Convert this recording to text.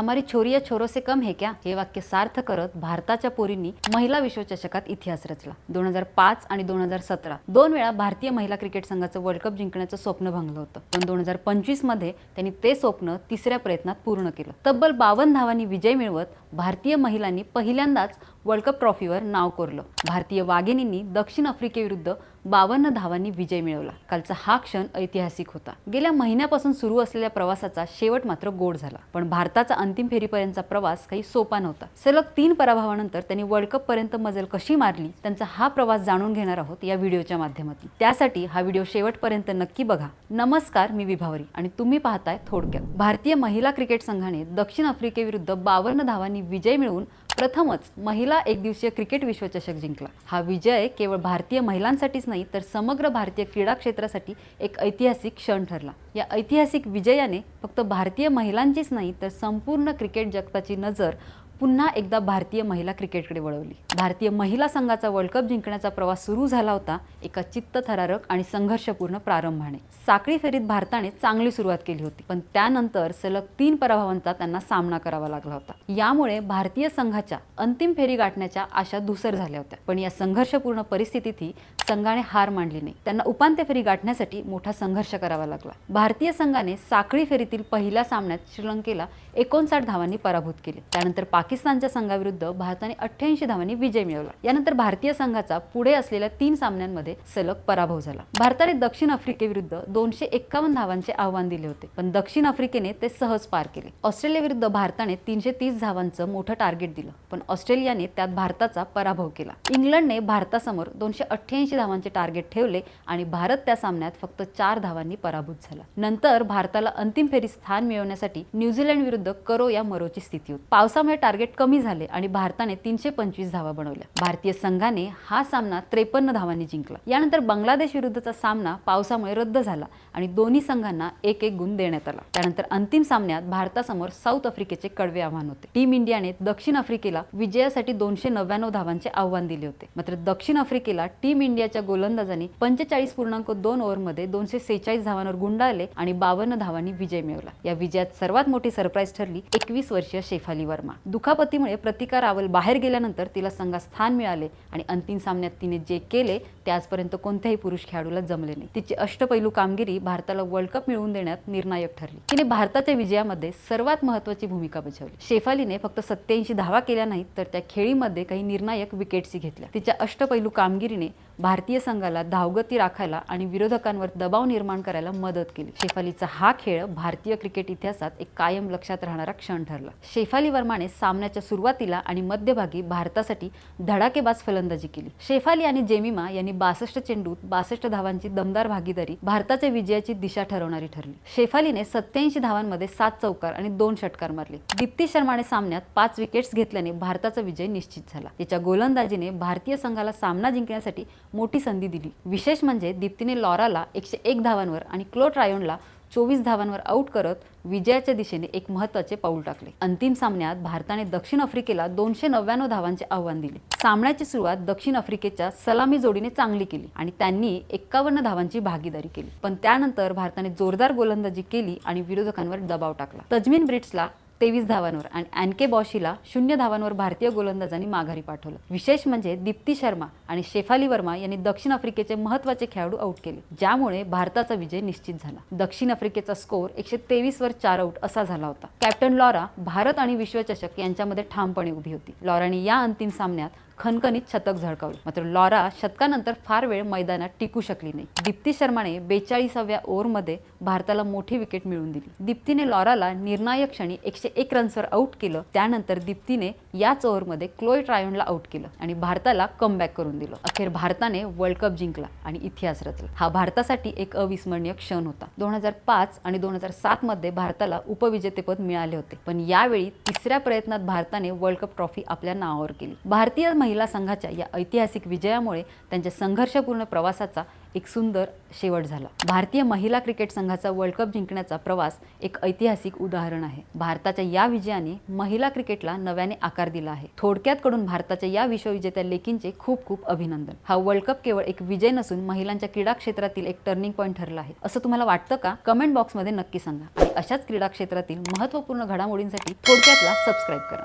हमारी छोरी या छोरो से कम है क्या? हे वाक्य सार्थ करत भारताच्या पोरींनी महिला विश्वचषकात इतिहास रचला. दोन हजार पाच आणि दोन हजार सतरा. दोन वेळा भारतीय महिला क्रिकेट संघाचं वर्ल्ड कप जिंकण्याचं स्वप्न भंगलं होतं. पण दोन हजार पंचवीसमध्ये त्यांनी ते स्वप्न तिसऱ्या प्रयत्नात पूर्ण केलं. तब्बल बावन्न धावांनी विजय मिळवत भारतीय महिलांनी पहिल्यांदाच वर्ल्ड कप ट्रॉफीवर नाव कोरलं. भारतीय वाघिणींनी दक्षिण आफ्रिकेविरुद्ध बावन्न धावांनी विजय मिळवला. कालचा हा क्षण ऐतिहासिक होता. गेल्या महिन्यापासून सुरू असलेल्या प्रवासाचा शेवट मात्र गोड झाला. पण भारताचा अंतिम फेरीपर्यंतचा प्रवास काही सोपा नव्हता. सलग तीन पराभवानंतर त्यांनी वर्ल्ड कप पर्यंत मजल कशी मारली त्यांचा हा प्रवास जाणून घेणार आहोत या व्हिडिओच्या माध्यमातून. त्यासाठी हा व्हिडिओ शेवटपर्यंत नक्की बघा. नमस्कार मी विभावरी आणि तुम्ही पाहताय थोडक्यात. भारतीय महिला क्रिकेट संघाने दक्षिण आफ्रिकेविरुद्ध बावन्न धावांनी विजय मिळवून प्रथमच महिला एकदिवसीय क्रिकेट विश्वचषक जिंकला. हा विजय केवळ भारतीय महिलांसाठीच नाही तर समग्र भारतीय क्रीडा क्षेत्रासाठी एक ऐतिहासिक क्षण ठरला. या ऐतिहासिक विजयाने फक्त भारतीय महिलांचीच नाही तर संपूर्ण क्रिकेट जगताची नजर पुन्हा एकदा भारतीय महिला क्रिकेटकडे वळवली. भारतीय महिला संघाचा वर्ल्ड कप जिंकण्याचा प्रवास सुरू झाला होता एका चित्तथरारक आणि संघर्षपूर्ण प्रारंभाने. साखळी फेरीत भारताने चांगली सुरुवात केली होती पण त्यानंतर सलग तीन पराभवांचा त्यांना सामना करावा लागला होता. यामुळे भारतीय संघाच्या अंतिम फेरी गाठण्याच्या आशा धुसर झाल्या होत्या पण या संघर्षपूर्ण परिस्थितीतही संघाने हार मांडली नाही. त्यांना उपांत्य फेरी गाठण्यासाठी मोठा संघर्ष करावा लागला. भारतीय संघाने साखळी फेरीतील पहिल्या सामन्यात श्रीलंकेला एकोणसाठ धावांनी पराभूत केले. त्यानंतर पाकिस्तानच्या संघाविरुद्ध भारताने अठ्ठ्याऐंशी धावांनी विजय मिळवला. यानंतर भारतीय संघाचा पुढे असलेल्या तीन सामन्यांमध्ये सलग पराभव झाला. भारताने दक्षिण आफ्रिकेविरुद्ध दोनशे एक्कावन्न धावांचे आव्हान दिले होते पण दक्षिण आफ्रिकेने ते सहज पार केले. ऑस्ट्रेलियाविरुद्ध भारताने तीनशे तीस धावांचं मोठं टार्गेट दिलं पण ऑस्ट्रेलियाने त्यात भारताचा पराभव केला. इंग्लंडने भारतासमोर दोनशे अठ्ठ्याऐंशी धावांचे टार्गेट ठेवले आणि भारत त्या सामन्यात फक्त चार धावांनी पराभूत झाला. नंतर भारताला अंतिम फेरीत स्थान मिळवण्यासाठी न्यूझीलंड विरुद्ध करो या मरोची स्थिती होती. पावसामुळे टार्गेट कमी झाले आणि भारताने तीनशे पंचवीस धावा बनवल्या. भारतीय संघाने हा सामना त्रेपन्न धावांनी जिंकला. यानंतर बांगलादेश विरुद्धचा सामना पावसामुळे रद्द झाला आणि दोन्ही संघांना एक एक गुण देण्यात आला. त्यानंतर अंतिम सामन्यात भारतासमोर साऊथ आफ्रिकेचे कडवे आव्हान होते. टीम इंडियाने दक्षिण आफ्रिकेला विजयासाठी दोनशे नव्याण्णव धावांचे आव्हान दिले होते. मात्र दक्षिण आफ्रिकेला टीम इंडियाच्या गोलंदाजांनी पंचेचाळीस पूर्णांक दोन ओव्हरमध्ये दोनशे सेहेचाळीस धावांवर गुंडाळले आणि बावन्न धावांनी विजय मिळवला. या विजयात सर्वात मोठी सरप्राईज ठरली एकवीस वर्षीय शेफाली वर्मा. दुखापतीमुळे प्रतिकार रावल बाहेर गेल्यानंतर तिला संघात स्थान मिळाले आणि अंतिम सामन्यात तिने जे केले ते आजपर्यंत कोणत्याही पुरुष खेळाडूला जमले नाही. तिची अष्टपैलू कामगिरी भारताला वर्ल्ड कप मिळवून देण्यात निर्णायक ठरली. तिने भारताच्या विजयामध्ये सर्वात महत्त्वाची भूमिका बजावली. शेफालीने फक्त सत्याऐंशी धावा केल्या नाहीत तर त्या खेळीमध्ये काही निर्णायक विकेट्सही घेतल्या. तिच्या अष्टपैलू कामगिरीने भारतीय संघाला धावगती राखायला आणि विरोधकांवर दबाव निर्माण करायला मदत केली. शेफालीचा हा खेळ भारतीय क्रिकेट इतिहासात एक कायम लक्षात राहणारा क्षण ठरला. शेफाली वर्माने सामन्याच्या सुरुवातीला आणि मध्यभागी भारतासाठी धडाकेबाज फलंदाजी केली. शेफाली आणि जेमिमा यांनी बासष्ट चेंडूत बासष्ट धावांची दमदार भागीदारी भारताच्या विजयाची दिशा ठरवणारी ठरली. शेफालीने सत्याऐंशी धावांमध्ये सात चौकार आणि दोन षटकार मारले. दीप्ती शर्माने सामन्यात पाच विकेट्स घेतल्याने भारताचा विजय निश्चित झाला. तिच्या गोलंदाजीने भारतीय संघाला सामना जिंकण्यासाठी मोठी संधी दिली. विशेष म्हणजे दीप्तीने लॉराला एकशे एक धावांवर आणि क्लो ट्रायोनला चोवीस धावांवर आऊट करत विजयाच्या दिशेने एक महत्त्वाचे पाऊल टाकले. अंतिम सामन्यात भारताने दक्षिण आफ्रिकेला दोनशे नव्याण्णव धावांचे आव्हान दिले. सामन्याची सुरुवात दक्षिण आफ्रिकेच्या सलामी जोडीने चांगली केली आणि त्यांनी एक्कावन्न धावांची भागीदारी केली. पण त्यानंतर भारताने जोरदार गोलंदाजी केली आणि विरोधकांवर दबाव टाकला. तजमीन ब्रिट्सला तेवीस धावांवर आणि अँके बॉशीला शून्य धावांवर भारतीय गोलंदाजांनी माघारी पाठवलं. विशेष म्हणजे दीप्ती शर्मा आणि शेफाली वर्मा यांनी दक्षिण आफ्रिकेचे महत्त्वाचे खेळाडू आऊट केले. ज्यामुळे भारताचा विजय निश्चित झाला. दक्षिण आफ्रिकेचा स्कोअर एकशे तेवीस वर चार आऊट असा झाला होता. कॅप्टन लॉरा भारत आणि विश्वचषक यांच्यामध्ये ठामपणे उभी होती. लॉराने या अंतिम सामन्यात खणखणीत शतक झळकावले. मात्र लॉरा शतकानंतर फार वेळ मैदानात टिकू शकली नाही. दीप्ती शर्माने बेचाळीसाव्या ओव्हरमध्ये भारताला मोठी विकेट मिळवून दिली. दीप्तीने लॉराला निर्णायक क्षणी एकशे एक रन्सवर आऊट केलं. त्यानंतर दीप्तीने याच ओव्हरमध्ये क्लोय ट्रायोनला आऊट केलं आणि भारताला कमबॅक करून दिलं. अखेर भारताने वर्ल्ड कप जिंकला आणि इतिहास रचला. हा भारतासाठी एक अविस्मरणीय क्षण होता. दोन हजार पाच आणि दोन हजार सात मध्ये भारताला उपविजेतेपद मिळाले होते. पण यावेळी तिसऱ्या प्रयत्नात भारताने वर्ल्ड कप ट्रॉफी आपल्या नावावर केली. भारतीय महिला संघाच्या या ऐतिहासिक विजयामुळे त्यांच्या संघर्षपूर्ण प्रवासाचा एक सुंदर शेवट झाला. भारतीय महिला क्रिकेट संघाचा वर्ल्ड कप जिंकण्याचा प्रवास एक ऐतिहासिक उदाहरण आहे. भारताच्या या विजयाने महिला क्रिकेटला नव्याने आकार दिला आहे. थोडक्यात कडून भारताच्या या विश्वविजेत्या लेखींचे खूप खूप अभिनंदन. हा वर्ल्ड कप केवळ एक विजय नसून महिलांच्या क्रीडा क्षेत्रातील एक टर्निंग पॉईंट ठरला आहे. असं तुम्हाला वाटतं का? कमेंट बॉक्समध्ये नक्की सांगा. आणि अशाच क्रीडा क्षेत्रातील महत्त्वपूर्ण घडामोडींसाठी थोडक्यातला सबस्क्राईब करा.